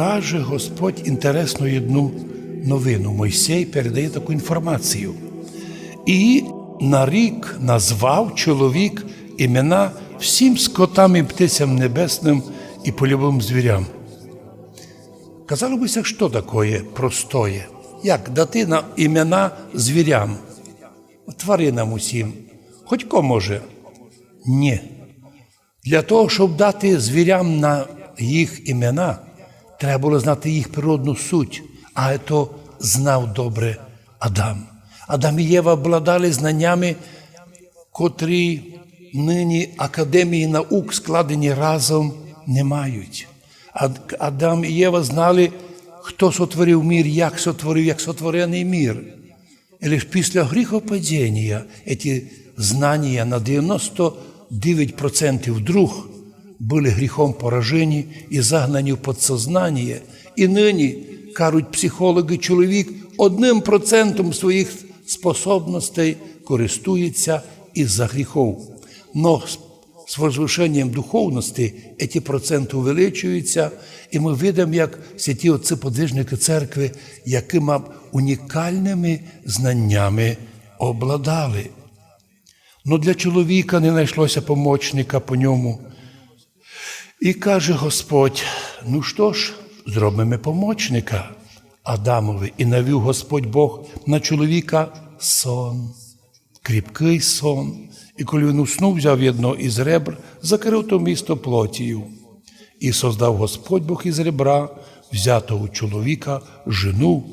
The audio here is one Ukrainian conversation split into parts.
каже Господь інтересну одну новину. Мойсей передає таку інформацію. І на рік назвав чоловік імена всім скотам і птицям небесним і польовим звірям. Казало бися, що таке простоє? Як дати на імена звірям, тваринам усім? Хоч кому може? Ні. Для того, щоб дати звірям на їх імена, треба було знати їх природну суть, а це знав добре Адам. Адам і Єва обладали знаннями, котрі нині академії наук, складені разом, не мають. Ад- Адам і Єва знали, хто сотворив мір, як сотворив, як сотворений мір. І лише після гріхопадіння ці знання на 99% вдруг були гріхом поражені і загнані в подсознання. І нині, кажуть психологи, чоловік одним процентом своїх способностей користується із-за гріхов. Но з- возвишенням духовності ці проценти увеличуються, і ми видимо, як святі отці подвижники церкви, якими унікальними знаннями обладали. Ну для чоловіка не знайшлося помічника по ньому. І каже Господь: ну що ж, зробимо помічника Адамові, і навів Господь Бог на чоловіка сон, кріпкий сон. І коли він уснув, взяв одно із ребр, закрив то місто плотію. І создав Господь Бог із ребра, взятого чоловіка, жену.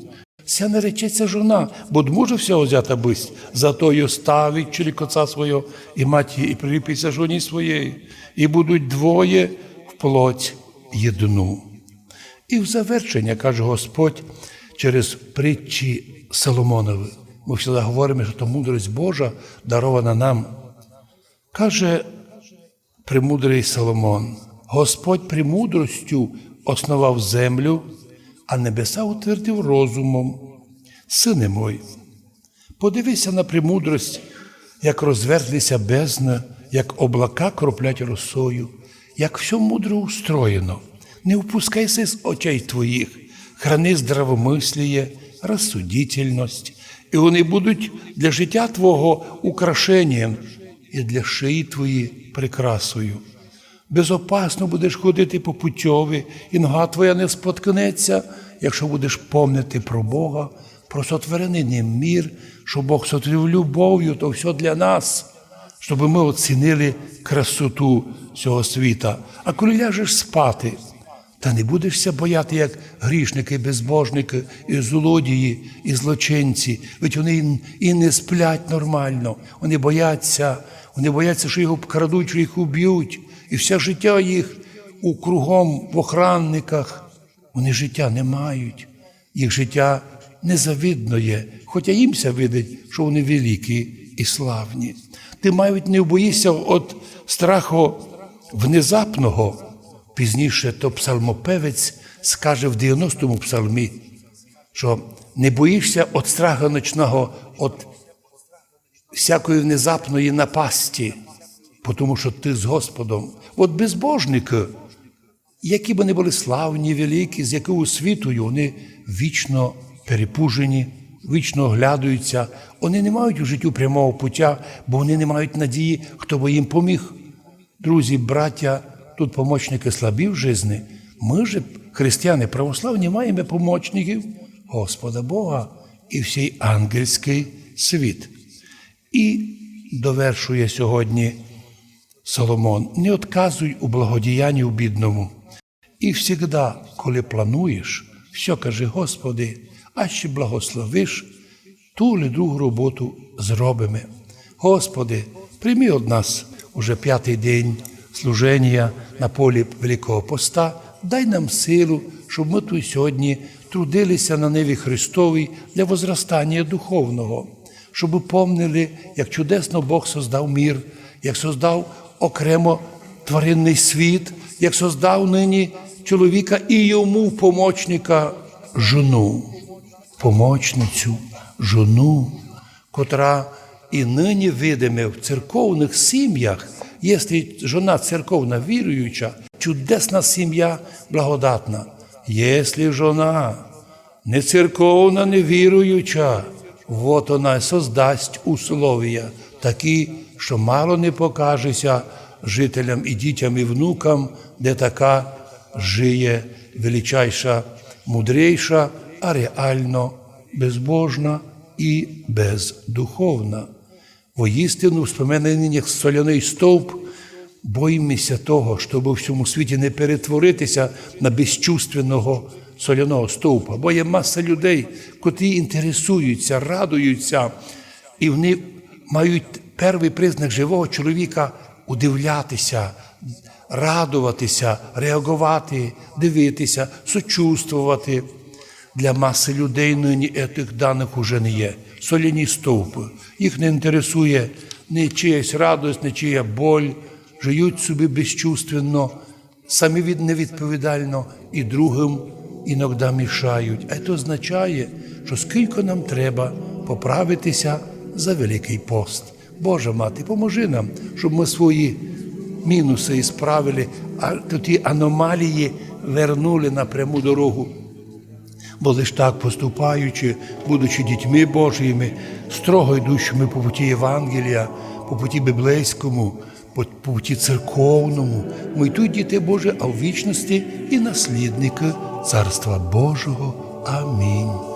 Ся не речеться жона, бо може всього взята бисть, зато й оставить чоловік свого і маті, і приліпиться жоні своєї, і будуть двоє плоть єдну. І в завершення каже Господь через притчі Соломонови. Ми завжди говоримо, що то мудрість Божа дарована нам. Каже премудрий Соломон: Господь премудростю основав землю, а небеса утвердив розумом. Сине мой, подивися на премудрость, як розвертлися бездна, як облака кроплять росою, як все мудро устроєно. Не впускайся з очей твоїх, храни здравомисліє, розсудительність, і вони будуть для життя Твого украшенням і для шиї твої прикрасою. Безопасно будеш ходити по путьові, і нога твоя не споткнеться, якщо будеш помнити про Бога, про сотворений ним мір, що Бог сотворив любов'ю, то все для нас, щоб ми оцінили красоту цього світа. А коли ляжеш спати, та не будешся бояти, як грішники, безбожники, і злодії, і злочинці. Ведь вони і- не сплять нормально. Вони бояться, вони бояться, що їх обкрадуть, що їх уб'ють. І все життя їх у кругом в охранниках. Вони життя не мають. Їх життя незавидно є, хоча їмся видить, що вони великі і славні. Ти навіть не боїшся від страху внезапного. Пізніше то псалмопевець скаже в 90-му псалмі, що не боїшся від страха ночного, від всякої внезапної напасті, тому що ти з Господом. От безбожники, які б вони були славні, великі, з якою світою, вони вічно перепужені, вічно оглядаються. Вони не мають у життю прямого пуття, бо вони не мають надії, хто би їм поміг. Друзі, браття, тут помічники слабі в житті. Ми ж, християни православні, маємо помічників Господа Бога і всій ангельський світ. І довершує сьогодні Соломон: не отказуй у благодіянні у бідному. І всігда, коли плануєш, все каже, Господи, а ще благословиш, ту ли другу роботу зробимо. Господи, прийми від нас уже п'ятий день служення на полі Великого Поста, дай нам силу, щоб ми тут сьогодні трудилися на ниві Христовій для возростання духовного, щоб помнили, як чудесно Бог создав мір, як создав окремо тваринний світ, як создав нині чоловіка і йому помічника жону, помічницю, жону, котра і нині видиме в церковних сім'ях, якщо жона церковна віруюча, чудесна сім'я благодатна. Если жона не церковна, не віруюча, вот вона создасть условия такі, що мало не покажеться жителям і дітям, і внукам, де така жиє величайша, мудрейша, а реально безбожна і бездуховна. Воістину, вспоминаний як соляний стовп, боїмося того, щоб у всьому світі не перетворитися на безчувственного соляного стовпа. Бо є маса людей, котрі інтересуються, радуються, і вони мають перший признак живого чоловіка удивлятися, радуватися, реагувати, дивитися, сочувствувати. Для маси людей нині етих даних уже не є. Соляні стовпи. Їх не інтересує ні чиясь радость, ні чия боль, живуть собі безчувственно, самі від невідповідально і другим іноді мішають. А це означає, що скільки нам треба поправитися за Великий пост. Боже мати, поможи нам, щоб ми свої мінуси і справили, а ті аномалії вернули на пряму дорогу. Бо лиш так поступаючи, будучи дітьми Божіми, строго йдучими по путі Євангелія, по путі біблейському, по путі церковному, ми тут діти Божі, а в вічності і наслідники Царства Божого. Амінь.